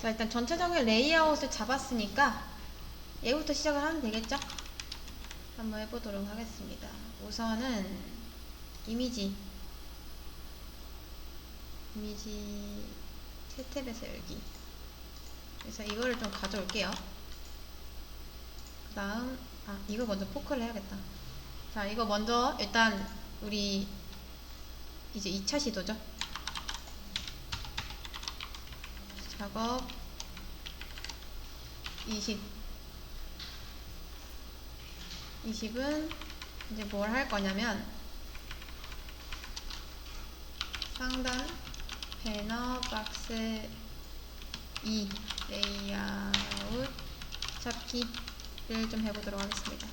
자, 일단 전체적인 레이아웃을 잡았으니까 얘부터 시작을 하면 되겠죠? 한번 해보도록 하겠습니다. 우선은 이미지 이미지 새 탭에서 열기 그래서 이거를 좀 가져올게요. 그 다음 아 이거 먼저 포크를 해야겠다. 자 이거 먼저 일단 우리 이제 2차 시도죠. 작업 20 20은 이제 뭘 할 거냐면 상단 배너 박스 2 레이아웃 잡기를 좀 해보도록 하겠습니다.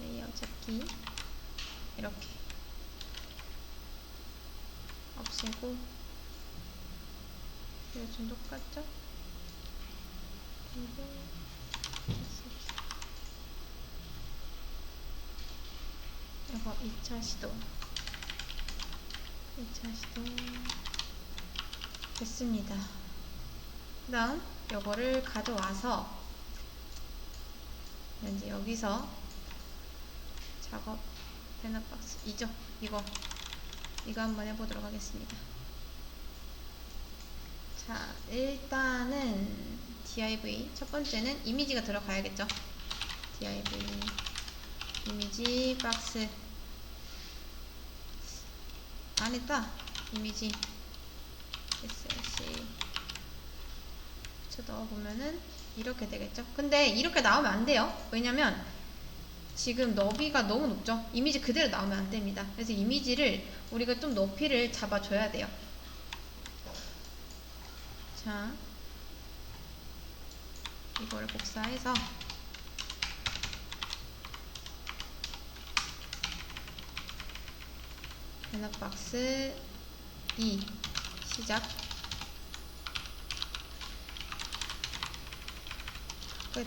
레이아웃 잡기 이렇게 없애고 이거 좀 똑같죠? 그리고 이거 2차 시도 2차 시도 됐습니다. 그 다음 요거를 가져와서 이제 여기서 작업 배너 박스 이죠 이거 이거 한번 해보도록 하겠습니다. 자, 일단은 div 첫 번째는 이미지가 들어가야겠죠. div 이미지 박스 안 했다. 이미지 slc 쳐 넣어보면은 이렇게 되겠죠. 근데 이렇게 나오면 안 돼요. 왜냐면 지금 너비가 너무 높죠. 이미지 그대로 나오면 안 됩니다. 그래서 이미지를 우리가 좀 높이를 잡아줘야 돼요. 자, 이거를 복사해서 배너박스 2 시작. 끝.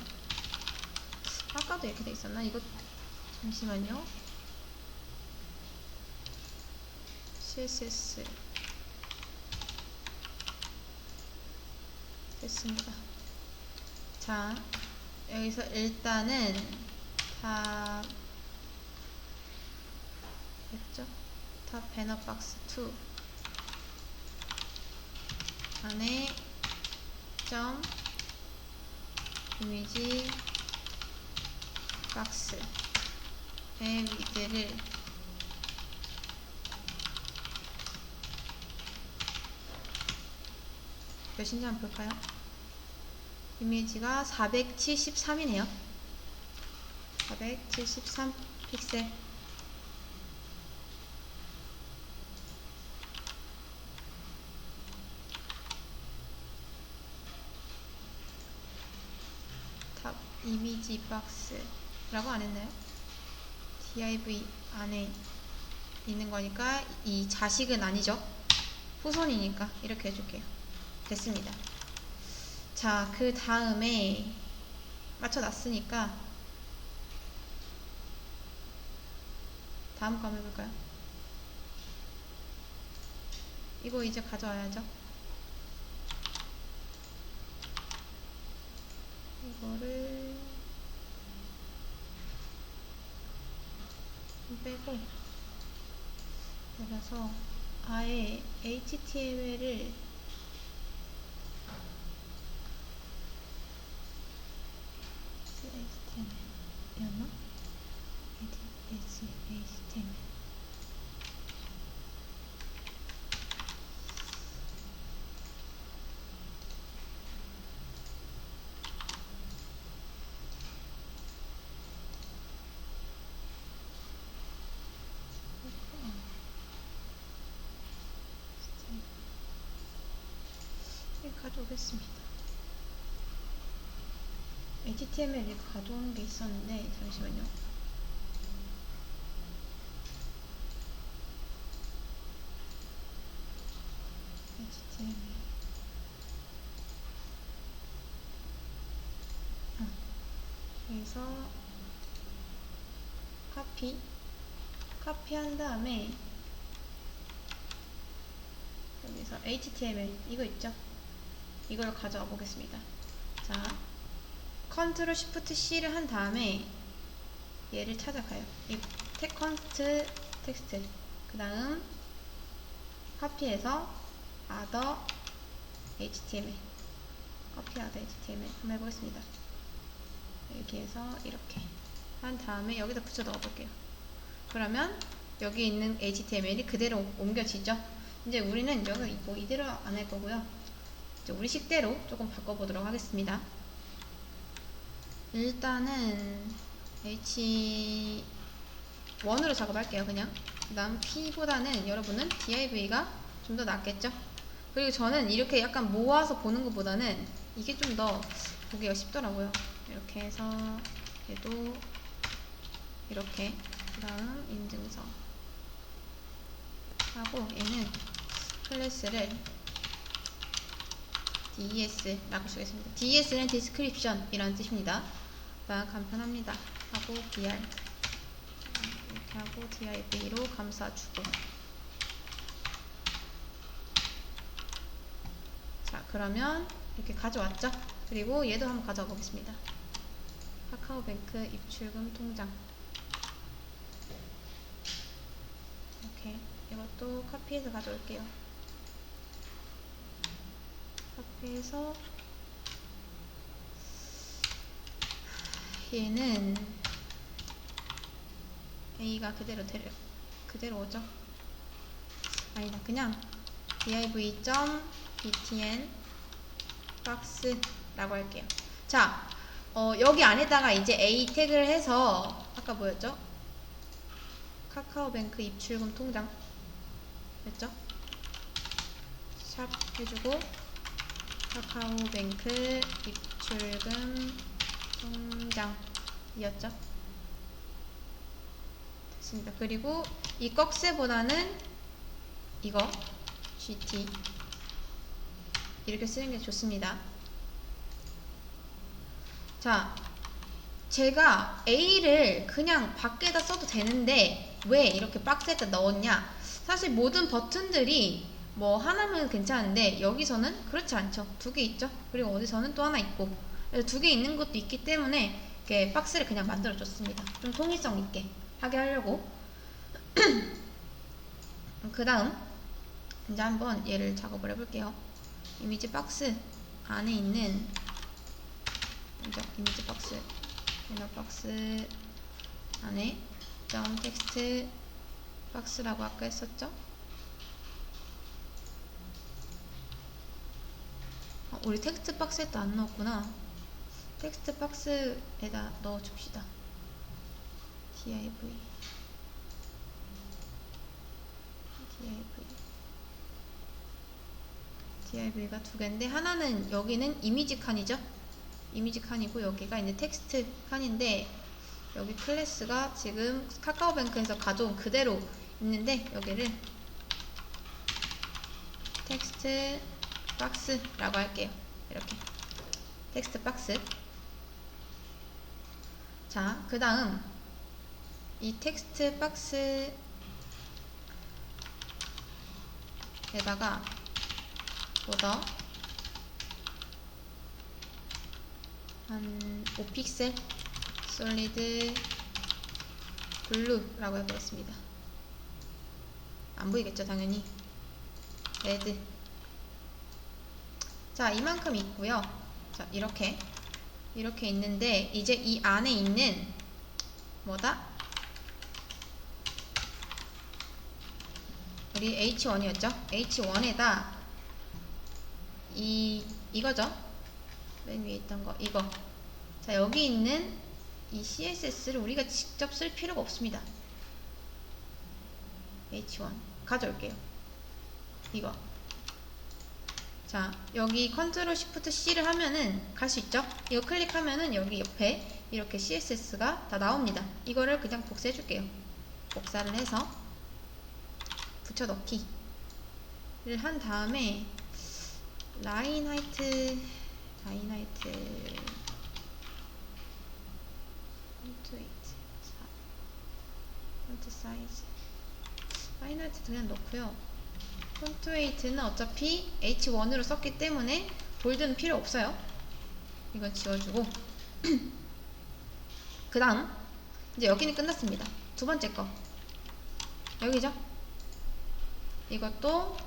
아까도 이렇게 돼 있었나? 이거 잠시만요. css 됐습니다. 자, 여기서 일단은 다 됐죠? 탑 배너 박스 2 안에 점 이미지 박스의 위드를 몇인지 한번 볼까요? 이미지가 473이네요. 473 픽셀. 탑 이미지 박스라고 안 했나요? div 안에 있는 거니까 이 자식은 아니죠. 후손이니까 이렇게 해줄게요. 됐습니다. 자, 그 다음에 맞춰놨으니까 다음 거 한번 해볼까요? 이거 이제 가져와야죠. 이거를 빼고 내려서 아예 HTML을 HTML이었나? HTML 가져오겠습니다. HTML 가져오는 게 있었는데 잠시만요. HTML 아, 여기서 카피 카피한 다음에 여기 그래서 HTML 이거 있죠? 이걸 가져와 보겠습니다. 자, 컨트롤 시프트 C를 한 다음에 얘를 찾아가요. 이 테컨스트 텍스트. 그 다음 카피해서 other HTML. 커피 other HTML 한번 해보겠습니다. 여기에서 이렇게 한 다음에 여기다 붙여 넣어볼게요. 그러면 여기 있는 HTML이 그대로 옮겨지죠. 이제 우리는 여기 뭐 이대로 안 할 거고요. 우리 식대로 조금 바꿔보도록 하겠습니다. 일단은 H1으로 작업할게요. 그냥. 그 다음 P보다는 여러분은 DIV가 좀 더 낫겠죠? 그리고 저는 이렇게 약간 모아서 보는 것보다는 이게 좀 더 보기가 쉽더라고요. 이렇게 해서 얘도 이렇게 그 다음 인증서 하고 얘는 클래스를 DS라고 쓰겠습니다. DS는 description 이라는 뜻입니다. 나 간편합니다. 하고 DR 이렇게 하고 DIV로 감싸주고 자 그러면 이렇게 가져왔죠? 그리고 얘도 한번 가져와 보겠습니다. 카카오뱅크 입출금 통장 이렇게 이것도 카피해서 가져올게요. 카피해서 얘는 A가 그대로 데려, 그대로 오죠. 아니다, 그냥 div.btn 박스라고 할게요. 자, 어, 여기 안에다가 이제 A 태그를 해서 아까 뭐였죠? 카카오뱅크 입출금 통장 됐죠? 샵 해주고 카카오뱅크 입출금 통장이었죠? 됐습니다. 그리고 이 꺽쇠보다는 이거 GT 이렇게 쓰는 게 좋습니다. 자, 제가 A를 그냥 밖에다 써도 되는데 왜 이렇게 박스에다 넣었냐? 사실 모든 버튼들이 뭐 하나면 괜찮은데 여기서는 그렇지 않죠. 두 개 있죠. 그리고 어디서는 또 하나 있고 두개 있는 것도 있기 때문에 이렇게 박스를 그냥 만들어 줬습니다. 좀 통일성 있게 하게 하려고. 그 다음 이제 한번 얘를 작업을 해볼게요. 이미지 박스 안에 있는 먼저 이미지 박스 배너 박스 안에 점 텍스트 박스라고 아까 했었죠? 어, 우리 텍스트 박스에 또안 넣었구나. 텍스트 박스에다 넣어줍시다. div div div가 두 개인데 하나는 여기는 이미지 칸이죠. 이미지 칸이고 여기가 이제 텍스트 칸인데 여기 클래스가 지금 카카오뱅크에서 가져온 그대로 있는데 여기를 텍스트 박스라고 할게요. 이렇게 텍스트 박스 자, 그 다음 이 텍스트 박스에다가 보더 한 5픽셀 솔리드 블루라고 해보겠습니다. 안 보이겠죠, 당연히. 레드. 자, 이만큼 있고요. 자, 이렇게. 이렇게 있는데, 이제 이 안에 있는, 뭐다? 우리 H1이었죠? H1에다, 이, 이거죠? 맨 위에 있던 거, 이거. 자, 여기 있는 이 CSS를 우리가 직접 쓸 필요가 없습니다. H1. 가져올게요. 이거. 자, 여기 컨트롤 시프트 C를 하면은 갈 수 있죠? 이거 클릭하면은 여기 옆에 이렇게 CSS가 다 나옵니다. 이거를 그냥 복사해 줄게요. 복사를 해서 붙여넣기를 한 다음에 라인 하이트 라인 하이트 폰트 웨이트 폰트 사이즈 라인 하이트 그냥 넣고요. 폰트 웨이트는 어차피 H1으로 썼기 때문에 볼드는 필요 없어요. 이건 지워주고 그 다음 이제 여기는 끝났습니다. 두 번째 거 여기죠? 이것도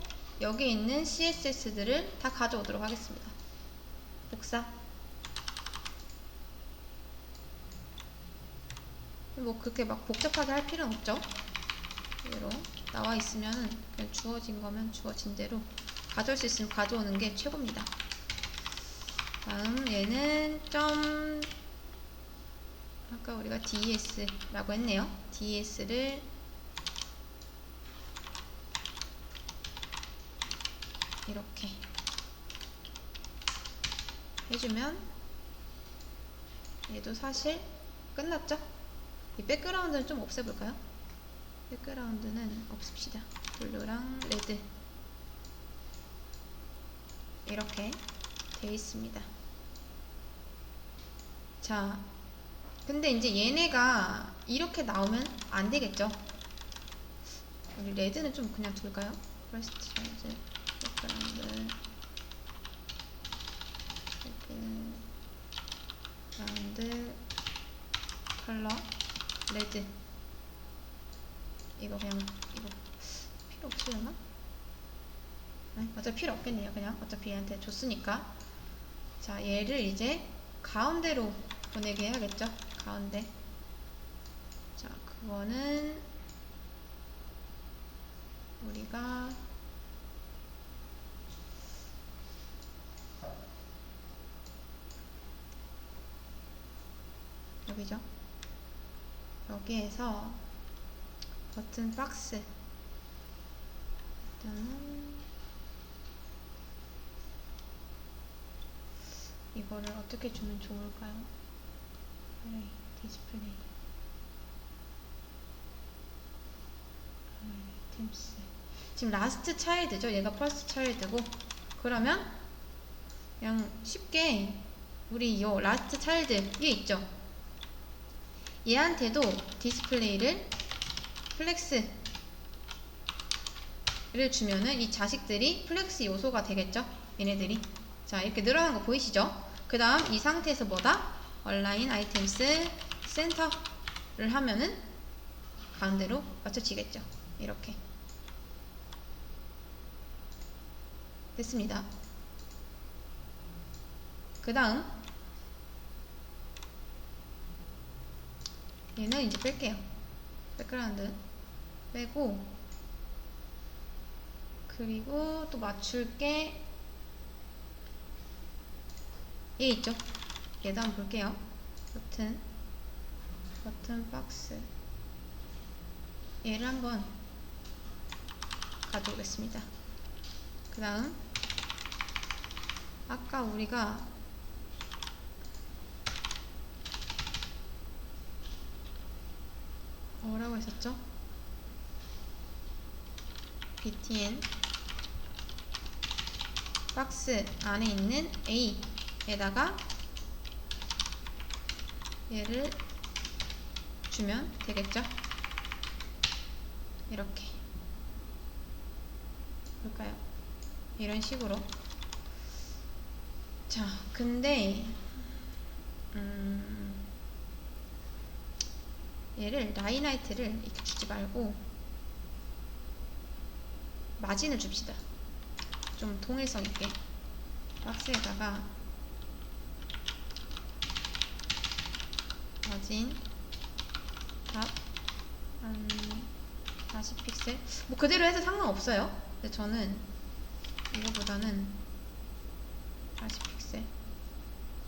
여기 있는 CSS들을 다 가져오도록 하겠습니다. 복사 뭐 그렇게 막 복잡하게 할 필요는 없죠. 그대로 나와 있으면 그냥 주어진 거면 주어진 대로 가져올 수 있으면 가져오는 게 최고입니다. 다음 얘는 점 아까 우리가 DES라고 했네요. DES를 이렇게 해주면 얘도 사실 끝났죠? 이 백그라운드는 좀 없애볼까요? 백그라운드는 없읍시다. 블루랑 레드 이렇게 돼 있습니다. 자, 근데 이제 얘네가 이렇게 나오면 안 되겠죠? 우리 레드는 좀 그냥 둘까요? 프레스트 사이즈, 백그라운드, 백그라운드, 컬러, 레드. 이거 그냥 이거 필요 없으려나? 아니, 어차피 필요 없겠네요. 그냥 어차피 얘한테 줬으니까. 자, 얘를 이제 가운데로 보내게 해야겠죠? 가운데. 자, 그거는 우리가 여기죠? 여기에서 버튼 박스 일단은 이거를 어떻게 주면 좋을까요? 플레이, 디스플레이 아이템스 지금 라스트 차일드죠? 얘가 퍼스트 차일드고 그러면 그냥 쉽게 우리 요 라스트 차일드 얘 있죠? 얘한테도 디스플레이를 플렉스를 주면은 이 자식들이 플렉스 요소가 되겠죠? 얘네들이 자 이렇게 늘어난 거 보이시죠? 그 다음 이 상태에서 뭐다? 얼라인 아이템스 센터를 하면은 가운데로 맞춰지겠죠? 이렇게 됐습니다. 그 다음 얘는 이제 뺄게요. 백그라운드 빼고 그리고 또 맞출 게 얘 있죠? 얘도 한번 볼게요. 버튼 버튼 박스 얘를 한번 가져오겠습니다. 그 다음 아까 우리가 뭐라고 했었죠? Btn 박스 안에 있는 a에다가 얘를 주면 되겠죠? 이렇게 볼까요? 이런 식으로 자 근데 음 얘를 라이나이트를 이렇게 주지 말고 마진을 줍시다. 좀 통일성 있게 박스에다가 마진 답한 40픽셀 뭐 그대로 해도 상관없어요. 근데 저는 이거보다는 40픽셀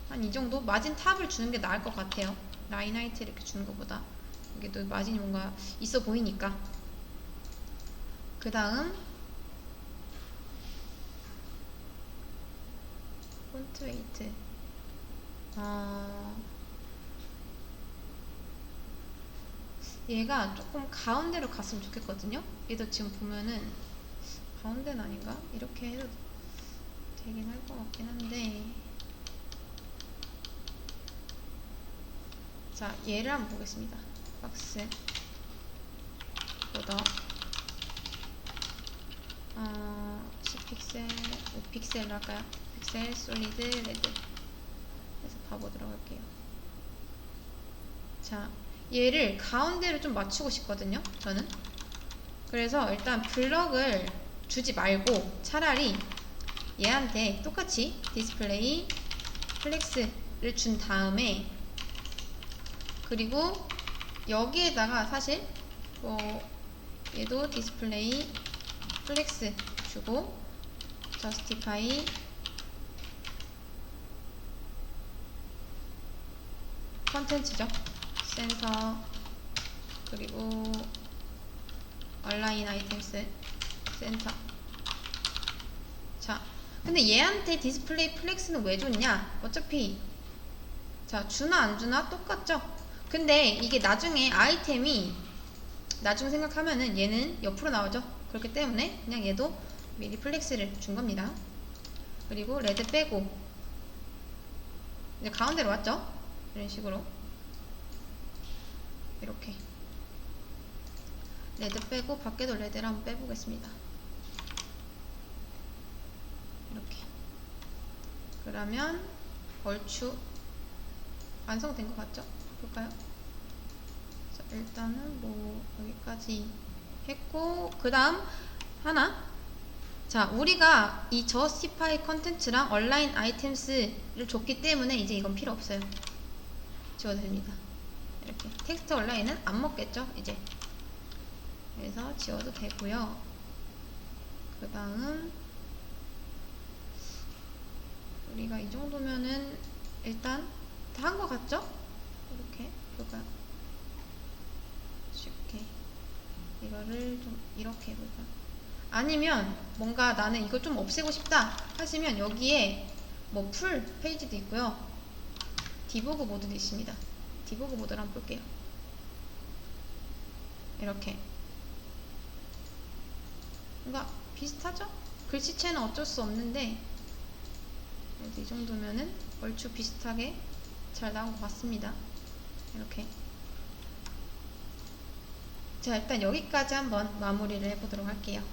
한 이 정도 마진 탑을 주는 게 나을 것 같아요. 라인 하이트 이렇게 주는 것보다 이게 또 마진이 뭔가 있어 보이니까 그 다음 폰 트 웨이트 어, 얘가 조금 가운데로 갔으면 좋겠거든요? 얘도 지금 보면은 가운데는 아닌가? 이렇게 해도 되긴 할 것 같긴 한데. 자 얘를 한번 보겠습니다. 박스. 보더 어, 10 픽셀, 5픽셀로 할까요? 픽셀, 솔리드, 레드. 해서 봐보도록 할게요. 자, 얘를 가운데로 좀 맞추고 싶거든요. 저는. 그래서 일단 블럭을 주지 말고 차라리 얘한테 똑같이 디스플레이 플렉스를 준 다음에 그리고 여기에다가 사실 뭐 얘도 디스플레이 플렉스 주고 justify. 컨텐츠죠. 센서 그리고 얼라인 아이템스 센터. 자 근데 얘한테 디스플레이 플렉스는 왜 줬냐? 어차피. 자 주나 안 주나 똑같죠? 근데 이게 나중에 아이템이 나중 생각하면은 얘는 옆으로 나오죠? 그렇기 때문에 그냥 얘도 미리 플렉스를 준 겁니다. 그리고 레드 빼고 이제 가운데로 왔죠? 이런 식으로 이렇게 레드 빼고 밖에도 레드를 한번 빼보겠습니다. 이렇게. 그러면 얼추 완성된 것 같죠? 볼까요? 자, 일단은 뭐 여기까지 했고 그 다음 하나 자 우리가 이 justify 컨텐츠랑 온라인 아이템스를 줬기 때문에 이제 이건 필요 없어요 지워도 됩니다 이렇게 텍스트 온라인은 안 먹겠죠 이제 그래서 지워도 되고요 그 다음 우리가 이 정도면은 일단 다 한 것 같죠? 이렇게 볼까요? 쉽게 이거를 좀 이렇게 해볼까요? 아니면 뭔가 나는 이거 좀 없애고 싶다 하시면 여기에 뭐 풀 페이지도 있고요 디버그 모드도 있습니다 디버그 모드를 한번 볼게요 이렇게 뭔가 비슷하죠? 글씨체는 어쩔 수 없는데 이 정도면은 얼추 비슷하게 잘 나온 것 같습니다. 이렇게. 자, 일단 여기까지 한번 마무리를 해보도록 할게요.